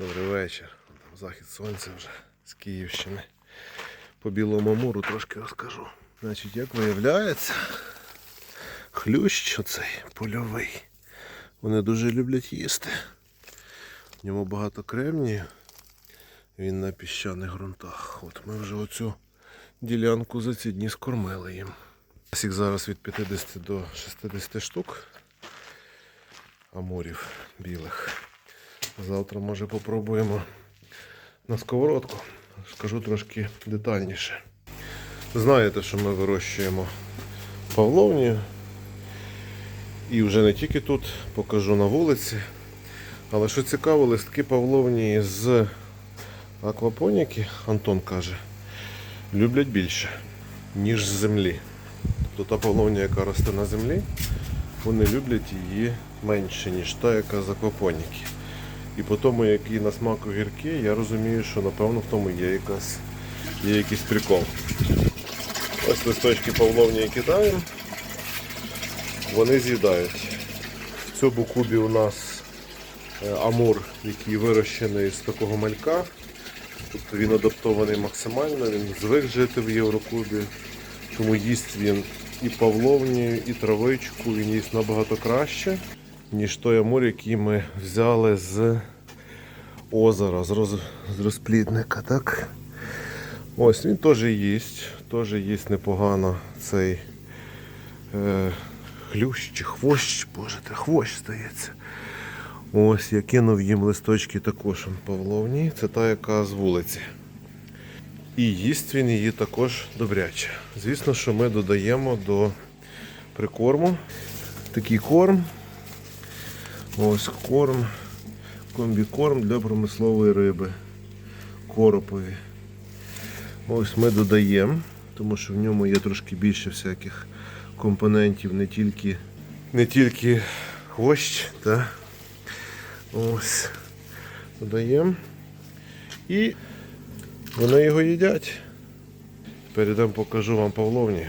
Добрий вечір. Захід сонця вже з Київщини. По білому мору трошки розкажу. Значить, як виявляється, хлющ оцей польовий. Вони дуже люблять їсти. В ньому багато кремнію. Він на піщаних ґрунтах. От ми вже оцю ділянку за ці дні скормили їм. Їх зараз від 50 до 60 штук амурів білих. Завтра, може, попробуємо на сковородку. Скажу трошки детальніше. Знаєте, що ми вирощуємо павловнію. І вже не тільки тут, покажу на вулиці. Але що цікаво, листки павловнії з аквапоніки, Антон каже, люблять більше, ніж з землі. Тобто та павловня, яка росте на землі, вони люблять її менше, ніж та, яка з аквапоніки. І по тому, який на смак огірки, я розумію, що напевно в тому є якась, є якийсь прикол. Ось листочки павловні кидаємо, вони з'їдають. В цьому кубі у нас е, амур, який вирощений з такого малька. Тобто він адаптований максимально, він звик жити в Єврокубі, тому їсть він і павловнію, і травичку, він їсть набагато краще, ніж той амур, який ми взяли з озера, з, роз... з розплідника. Так? Ось він теж їсть, теж їсть непогано цей е, хлющ чи хвощ, боже, це хвощ здається. Ось я кинув їм листочки також павловні. Це та, яка з вулиці. І їсть він її також добряче. Звісно, що ми додаємо до прикорму такий корм. Ось корм, комбікорм для промислової риби. Коропові. Ось ми додаємо, тому що в ньому є трошки більше всяких компонентів, не тільки, не тільки хвощ, та ось додаємо. І вони його їдять. Перейдемо покажу вам павловні.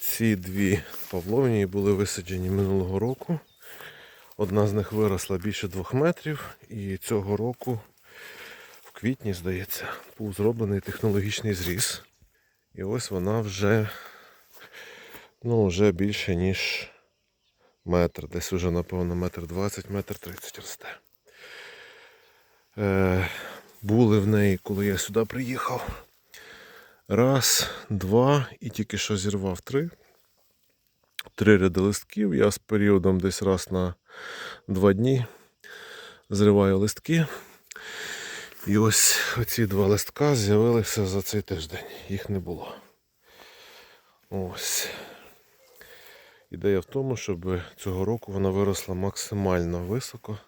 Ці дві павловні були висаджені минулого року. Одна з них виросла більше двох метрів, і цього року, в квітні, здається, був зроблений технологічний зріз. І ось вона вже, ну, вже більше, ніж метр. Десь вже, напевно, метр двадцять, метр тридцять росте. Е, були в неї, коли я сюди приїхав. Раз, два і тільки що зірвав три. Три ряди листків. Я з періодом десь раз на два дні зриваю листки. І ось оці два листка з'явилися за цей тиждень. Їх не було. Ось. Ідея в тому, щоб цього року вона виросла максимально високо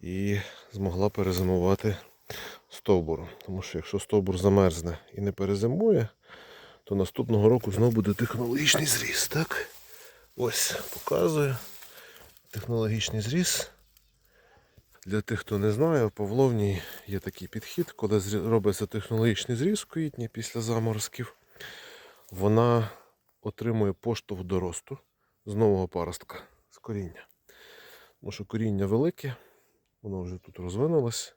і змогла перезимувати стовбуром. Тому що якщо стовбур замерзне і не перезимує, то наступного року знову буде технологічний зріз. Так? Ось показую технологічний зріз. Для тих, хто не знає, у Павловні є такий підхід, коли робиться технологічний зріз в квітні після заморозків, вона отримує поштовх до росту з нового паростка, з коріння. Тому що коріння велике, воно вже тут розвинулось.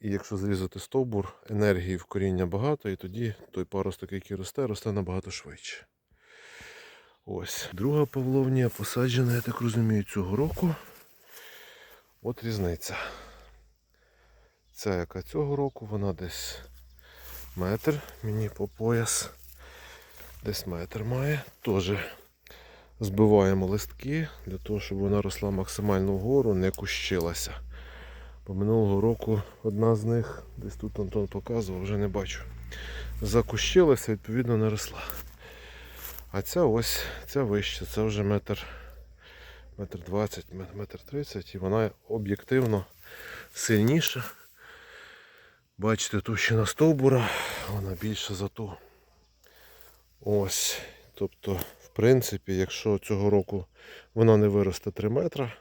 І якщо зрізати стовбур, енергії в коріння багато, і тоді той паросток, який росте, росте набагато швидше. Ось. Друга павловнія посаджена, я так розумію, цього року. От різниця. Ця яка цього року, вона десь метр, мені по пояс. Десь метр має. Теж збиваємо листки для того, щоб вона росла максимально вгору, не кущилася. Бо минулого року одна з них, десь тут Антон показував, вже не бачу. Закущилася, відповідно, не росла. А ця ось, ця вища, це вже метр, метр двадцять, мет- метр тридцять, і вона об'єктивно сильніша. Бачите, товщина стовбура, вона більша за ту. Ось. Тобто, в принципі, якщо цього року вона не виросте 3 метри,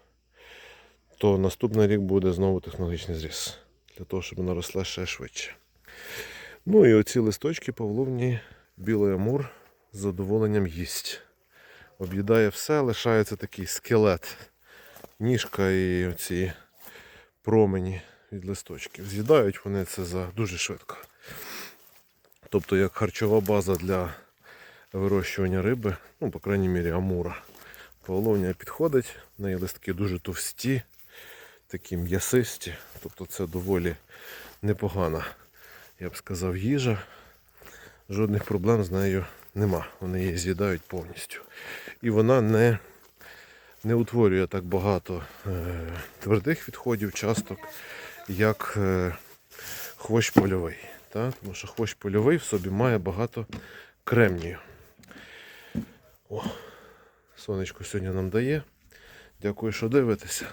то наступний рік буде знову технологічний зріз. Для того, щоб вона росла ще швидше. Ну і оці листочки павловні білий амур з задоволенням їсть. Об'їдає все, лишається такий скелет. Ніжка і оці промені від листочків. З'їдають вони це за дуже швидко. Тобто як харчова база для вирощування риби, ну, по крайній мірі, амура. Павловня підходить, в неї листки дуже товсті, такі м'ясисті. Тобто це доволі непогана, я б сказав, їжа. Жодних проблем з нею нема. Вони її з'їдають повністю. І вона не, не утворює так багато е, твердих відходів, часток, як е, хвощ польовий. Та? Тому що хвощ польовий в собі має багато кремнію. О, сонечко сьогодні нам дає. Дякую, що дивитеся.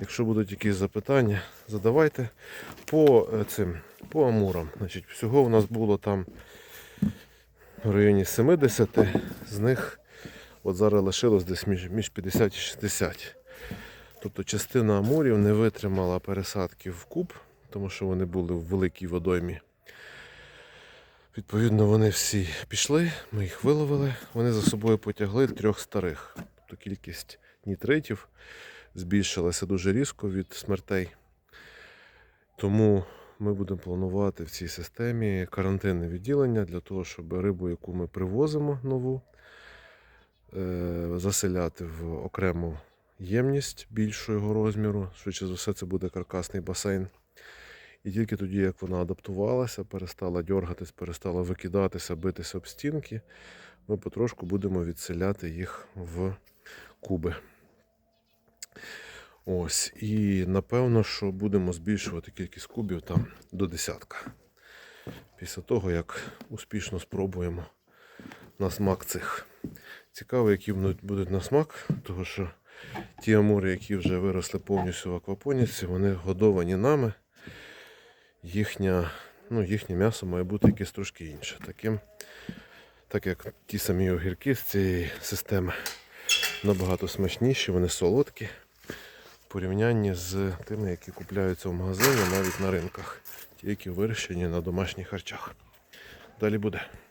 Якщо будуть якісь запитання, задавайте по е, цим, по амурам. Значить, всього у нас було там в районі 70, з них от зараз лишилось десь між, між 50 і 60. Тобто частина амурів не витримала пересадки в куб, тому що вони були в великій водоймі. Відповідно, вони всі пішли, ми їх виловили. Вони за собою потягли трьох старих. Тобто кількість нітритів збільшилася дуже різко від смертей. Тому ми будемо планувати в цій системі карантинне відділення для того, щоб рибу, яку ми привозимо нову, е, заселяти в окрему ємність більшого розміру. Швидше за все, це буде каркасний басейн. І тільки тоді, як вона адаптувалася, перестала дергатись, перестала викидатися, битися об стінки, ми потрошку будемо відселяти їх в куби. Ось. І напевно, що будемо збільшувати кількість кубів там до десятка. Після того, як успішно спробуємо на смак цих. Цікаво, які будуть- на смак, тому що ті амури, які вже виросли повністю в аквапоніці, вони годовані нами. Їхня, ну, їхнє м'ясо має бути якесь трошки інше. Таким, так як ті самі огірки з цієї системи набагато смачніші, вони солодкі порівнянні з тими, які купляються в магазині, навіть на ринках, ті, які вирощені на домашніх харчах. Далі буде.